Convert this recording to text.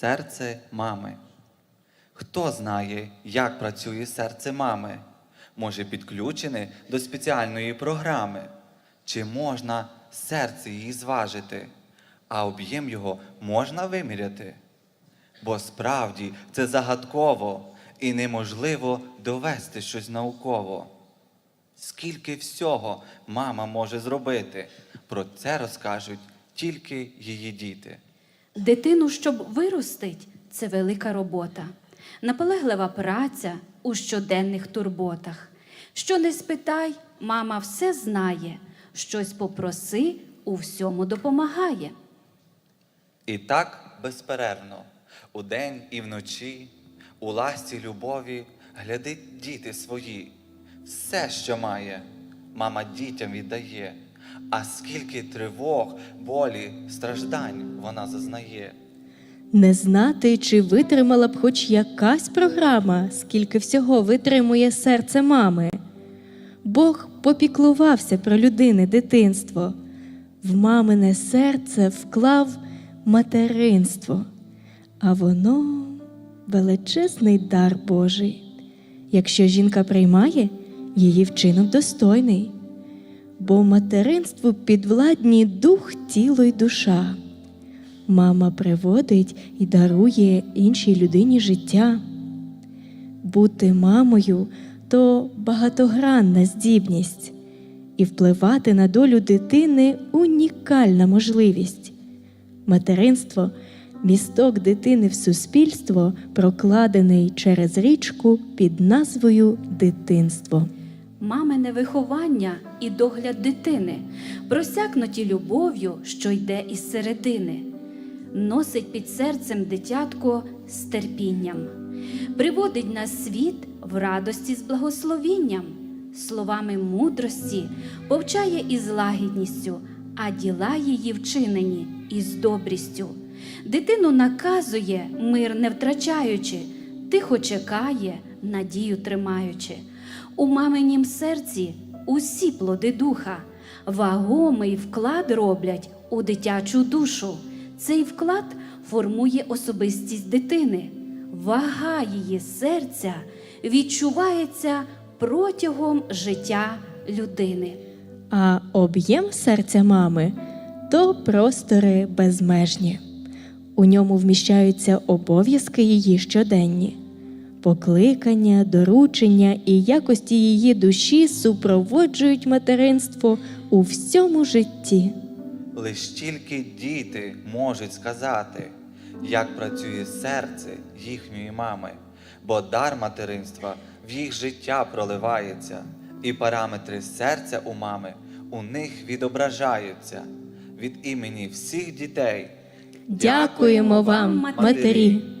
Серце мами. Хто знає, як працює серце мами? Може, підключене до спеціальної програми? Чи можна серце її зважити, а об'єм його можна виміряти? Бо справді це загадково і неможливо довести щось науково. Скільки всього мама може зробити, про це розкажуть тільки її діти. Дитину, щоб виростить, це велика робота, наполеглива праця у щоденних турботах. Що не спитай, мама все знає, щось попроси, у всьому допомагає. І так безперервно, удень і вночі, у ласті любові глядить діти свої. Все, що має, мама дітям віддає, а скільки тривог, болі, страждань вона зазнає. Не знати, чи витримала б хоч якась програма, скільки всього витримує серце мами. Бог попіклувався про людини дитинство, в мамине серце вклав материнство, а воно величезний дар Божий. Якщо жінка приймає, її вчинок достойний, бо материнству підвладні дух, тіло й душа. Мама приводить і дарує іншій людині життя. Бути мамою то багатогранна здібність, і впливати на долю дитини унікальна можливість. Материнство місток дитини в суспільство, прокладений через річку під назвою дитинство. Мамине виховання і догляд дитини, просякнуті любов'ю, що йде із середини, носить під серцем дитятко з терпінням, приводить на світ в радості з благословінням, словами мудрості, повчає із лагідністю, а діла її вчинені із добрістю. Дитину наказує, мир не втрачаючи, тихо чекає, надію тримаючи. У маминім серці усі плоди духа, вагомий вклад роблять у дитячу душу. Цей вклад формує особистість дитини. Вага її серця відчувається протягом життя людини. А об'єм серця мами то простори безмежні. У ньому вміщаються обов'язки її щоденні. Покликання, доручення і якості її душі супроводжують материнство у всьому житті. Лиш тільки діти можуть сказати, як працює серце їхньої мами, бо дар материнства в їх життя проливається, і параметри серця у мами у них відображаються від імені всіх дітей. Дякуємо вам, матері!